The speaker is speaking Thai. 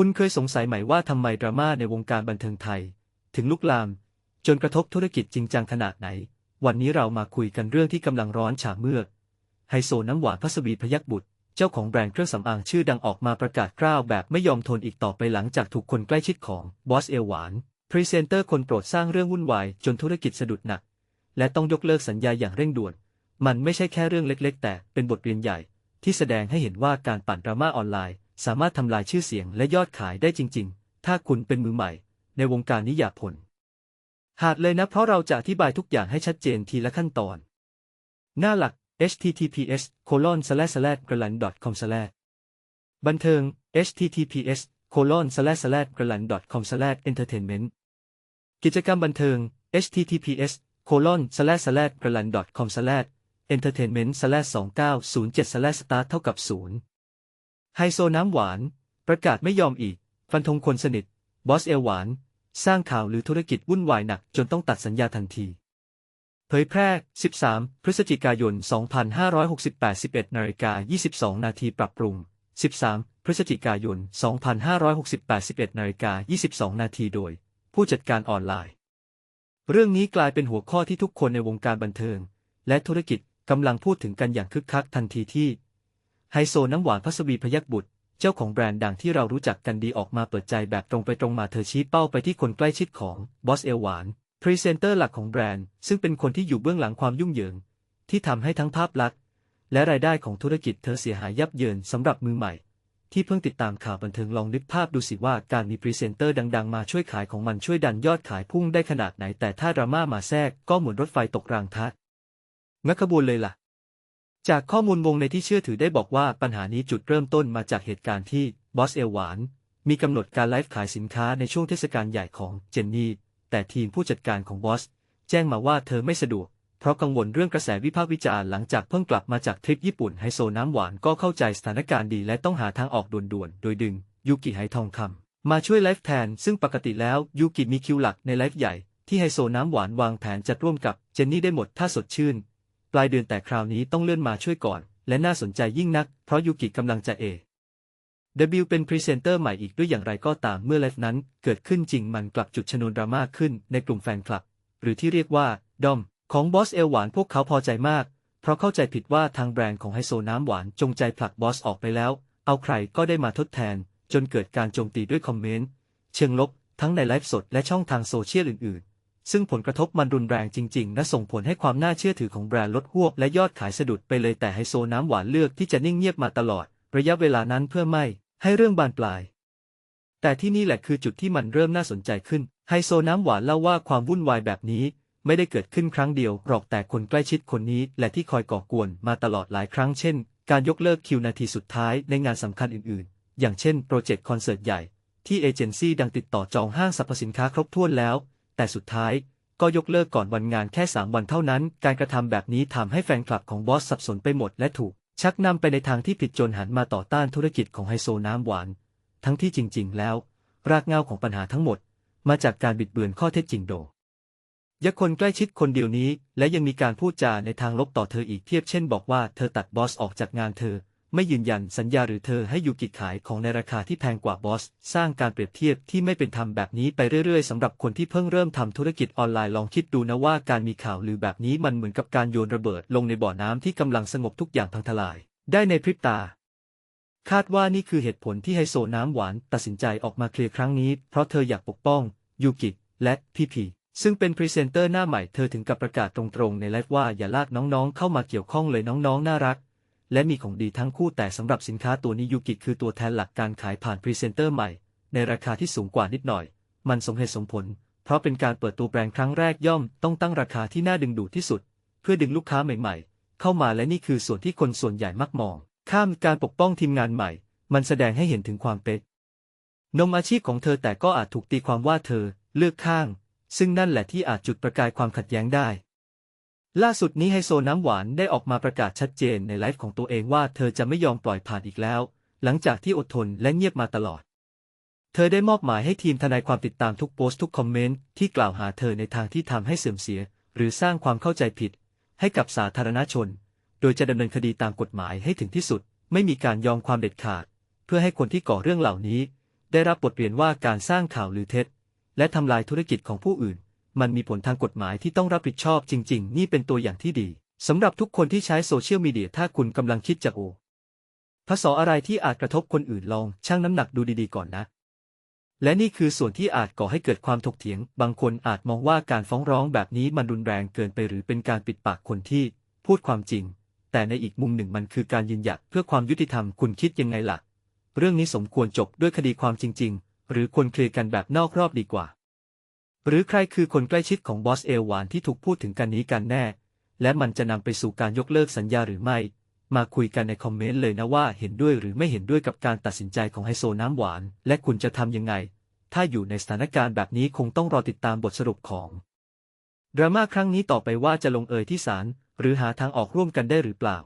คุณเคยสงสัยไหมว่าทำไมดราม่าในวงการบันเทิงไทย ถึงลุกลาม จนกระทบธุรกิจจริงจังขนาดไหน วันนี้เรามาคุยกันเรื่องที่กำลังร้อนฉาเมือกไฮโซน้ำหวานพัสวีพยักบุตร เจ้าของแบรนด์เครื่องสำอางชื่อดังออกมาประกาศกล้าวแบบไม่ยอมทนอีกต่อไปหลังจากถูกคนใกล้ชิดของบอสเอลหวานพรีเซนเตอร์คนโปรดสร้างเรื่องวุ่นวายจนธุรกิจสะดุดหนัก และต้องยกเลิกสัญญาอย่างเร่งด่วน มันไม่ใช่แค่เรื่องเล็ก ๆ แต่เป็นบทเรียนใหญ่ ที่แสดงให้เห็นว่าการปั่นดราม่าออนไลน์ สามารถทำลายชื่อเสียงและยอดขายได้จริง ๆ ถ้าคุณเป็นมือใหม่ ในวงการนี้อย่าผล หาดเลยนะเพราะเราจะอธิบายทุกอย่างให้ชัดเจนทีละขั้นตอน หน้าหลัก https colon slash slash g r a l a n com slash บันเทิง https colon slash slash g r a l a n com slash entertainment กิจกรรมบันเทิง https colon slash slash g r a l a n com slash entertainment slash 2907 slash start เท่ากับ 0 ไฮโซน้ำหวาน ประกาศไม่ยอมอีก ฟันธงคนสนิท บอสเอลหวาน สร้างข่าวหรือธุรกิจวุ่นวายหนักจนต้องตัดสัญญาทันที เผยแพร่ 13 พฤศจิกายน 2568 11นาฬิกา22 นาทีปรับปรุง 13 พฤศจิกายน 2568 11นาฬิกา22 นาทีโดย ผู้จัดการออนไลน์ เรื่องนี้กลายเป็นหัวข้อที่ทุกคนในวงการบันเทิง และธุรกิจกำลังพูดถึงกันอย่างคึกคักทันทีที่ ไฮโซน้ำหวานพัสวีพยักบุตร เจ้าของแบรนด์ดังที่เรารู้จักกันดีออกมาเปิดใจแบบตรงไปตรงมาเธอชี้เป้าไปที่คนใกล้ชิดของบอสเอลหวานพรีเซนเตอร์หลักของแบรนด์ ซึ่งเป็นคนที่อยู่เบื้องหลังความยุ่งเหยิง ที่ทำให้ทั้งภาพลักษณ์ และรายได้ของธุรกิจเธอเสียหายยับเยินสำหรับมือใหม่ ที่เพิ่งติดตามข่าวบันเทิงลองนึกภาพดูสิว่าการมีพรีเซนเตอร์ดัง ๆ มาช่วยขายของมันช่วยดันยอดขายพุ่งได้ขนาดไหนแต่ถ้าดราม่ามาแทรกก็เหมือนรถไฟตกรางทัดงักขบวนเลยล่ะ จากข้อมูลวงในที่เชื่อถือได้บอกว่าปัญหานี้จุดเริ่มต้นมาจากเหตุการณ์ที่บอสเอลหวาน มีกำหนดการไลฟ์ขายสินค้าในช่วงเทศกาลใหญ่ของเจนนี่ แต่ทีมผู้จัดการของบอส แจ้งมาว่าเธอไม่สะดวก เพราะกังวลเรื่องกระแสวิพากษ์วิจารณ์หลังจากเพิ่งกลับมาจากทริปญี่ปุ่นไฮโซน้ำหวานก็เข้าใจสถานการณ์ดีและต้องหาทางออกด่วนๆ โดยดึงยูกิไหทองคำมาช่วยไลฟ์แทน ซึ่งปกติแล้วยูกิมีคิวหลักในไลฟ์ใหญ่ที่ไฮโซน้ำหวานวางแผนจัดร่วมกับเจนนี่ได้หมดถ้าสดชื่น ปลายเดือนแต่คราวนี้ต้องเลื่อนมาช่วยก่อน และน่าสนใจยิ่งนัก เพราะยูกิกำลังจะเอ W เป็นพรีเซนเตอร์ใหม่อีกด้วยอย่างไรก็ตามเมื่อไลฟ์นั้น เกิดขึ้นจริงมันกลับจุดชนวนดราม่าขึ้นในกลุ่มแฟนคลับ หรือที่เรียกว่า ดอม ของบอสเอลหวานพวกเขาพอใจมาก เพราะเข้าใจผิดว่าทางแบรนด์ของไฮโซน้ำหวานจงใจผลักบอสออกไปแล้ว เอาใครก็ได้มาทดแทน จนเกิดการโจมตีด้วยคอมเมนต์ เชิงลบ ทั้งในไลฟ์สดและช่องทางโซเชียลอื่นๆ ซึ่งผลกระทบมันรุนแรงจริงๆ และส่งผลให้ความน่าเชื่อถือของแบรนด์ลดหวบและยอดขายสะดุดไปเลยแต่ไฮโซน้ำหวานเลือกที่จะนิ่งเงียบมาตลอด ระยะเวลานั้นเพื่อไม่ให้เรื่องบานปลาย แต่ที่นี่แหละคือจุดที่มันเริ่มน่าสนใจขึ้น ไฮโซน้ำหวานเล่าว่าความวุ่นวายแบบนี้ ไม่ได้เกิดขึ้นครั้งเดียวหรอกแต่คนใกล้ชิดคนนี้ และที่คอยก่อกวนมาตลอดหลายครั้งเช่น การยกเลิกคิวนาทีสุดท้ายในงานสำคัญอื่นๆ อย่างเช่นโปรเจกต์คอนเสิร์ตใหญ่ที่เอเจนซี่ดังติดต่อจองห้างสรรพสินค้าครบถ้วนแล้ว แต่สุดท้ายก็ยกเลิกก่อนวันงานแค่ 3 วันเท่านั้น การกระทำแบบนี้ทำให้แฟนคลับของบอสสับสนไปหมดและถูก ชักนำไปในทางที่ผิดจนหันมาต่อต้านธุรกิจของไฮโซน้ำหวาน ทั้งที่จริง ๆ แล้ว รากเหง้าของปัญหาทั้งหมด มาจากการบิดเบือนข้อเท็จจริงโดยยะคนใกล้ชิดคนเดียวนี้ และยังมีการพูดจาในทางลบต่อเธออีกเทียบเช่นบอกว่าเธอตัดบอสออกจากงานเธอ ไม่ยืนยันสัญญาหรือเธอให้ยูกิขายของในราคาที่แพงกว่าบอส สร้างการเปรียบเทียบที่ไม่เป็นธรรมแบบนี้ไปเรื่อยๆสำหรับคนที่เพิ่งเริ่มทำธุรกิจออนไลน์ลองคิดดูนะว่าการมีข่าวลือแบบนี้มันเหมือนกับการโยนระเบิดลงในบ่อน้ำที่กำลังสงบทุกอย่างพังทลาย ได้ในพริบตา คาดว่านี่คือเหตุผลที่ไฮโซน้ำหวานตัดสินใจออกมาเคลียร์ครั้งนี้ เพราะเธออยากปกป้องยูกิและพีพีซึ่งเป็นพรีเซนเตอร์หน้าใหม่เธอถึงกับประกาศตรงๆ ในไลฟ์ว่าอย่าลากน้องๆ เข้ามาเกี่ยวข้องเลยน้องๆ น่ารัก และมีของดีทั้งคู่แต่สำหรับสินค้าตัวนี้ยูกิคือตัวแทนหลักการขายผ่านพรีเซนเตอร์ใหม่ ในราคาที่สูงกว่านิดหน่อย มันสมเหตุสมผล เพราะเป็นการเปิดตัวแบรนด์ครั้งแรกย่อมต้องตั้งราคาที่น่าดึงดูดที่สุด เพื่อดึงลูกค้าใหม่ ๆ เข้ามาและนี่คือส่วนที่คนส่วนใหญ่มักมอง ข้ามการปกป้องทีมงานใหม่ มันแสดงให้เห็นถึงความเป็ดนมอาชีพของเธอแต่ก็อาจถูกตีความว่าเธอเลือกข้าง ซึ่งนั่นแหละที่อาจจุดประกายความขัดแย้งได้ ล่าสุดนี้ไฮโซน้ำหวานได้ออกมาประกาศชัดเจนในไลฟ์ของตัวเองว่าเธอจะไม่ยอมปล่อยผ่านอีกแล้ว หลังจากที่อดทนและเงียบมาตลอด เธอได้มอบหมายให้ทีมทนายความติดตามทุกโพสต์ทุกคอมเมนต์ที่กล่าวหาเธอในทางที่ทำให้เสื่อมเสีย หรือสร้างความเข้าใจผิด ให้กับสาธารณชน โดยจะดำเนินคดีตามกฎหมายให้ถึงที่สุด ไม่มีการยอมความเด็ดขาด เพื่อให้คนที่ก่อเรื่องเหล่านี้ ได้รับบทเรียนว่าการสร้างข่าวลือเท็จ และทำลายธุรกิจของผู้อื่น มันมีผลทางกฎหมายที่ต้องรับผิดชอบจริง ๆ นี่เป็นตัวอย่างที่ดีสำหรับทุกคนที่ใช้โซเชียลมีเดียถ้าคุณกำลังคิดจะโอภาษาอะไรที่อาจกระทบคนอื่นลองชั่งน้ำหนักดูดีๆก่อนนะ และนี่คือส่วนที่อาจก่อให้เกิดความถกเถียง บางคนอาจมองว่าการฟ้องร้องแบบนี้มันรุนแรงเกินไปหรือเป็นการปิดปากคนที่พูดความจริง แต่ในอีกมุมหนึ่งมันคือการยืนหยัดเพื่อความยุติธรรมคุณคิดยังไงล่ะ เรื่องนี้สมควรจบด้วยคดีความจริง ๆ หรือควรเคลียร์กันแบบนอกรอบดีกว่า หรือใครคือคนใกล้ชิดของบอสเอลวานที่ถูกพูดถึงกันนี้กันแน่ และมันจะนำไปสู่การยกเลิกสัญญาหรือไม่ มาคุยกันในคอมเมนต์เลยนะว่าเห็นด้วยหรือไม่เห็นด้วยกับการตัดสินใจของไฮโซน้ำหวาน และคุณจะทำยังไง ถ้าอยู่ในสถานการณ์แบบนี้คงต้องรอติดตามบทสรุปของดราม่าครั้งนี้ต่อไปว่าจะลงเอยที่ศาลหรือหาทางออกร่วมกันได้หรือเปล่า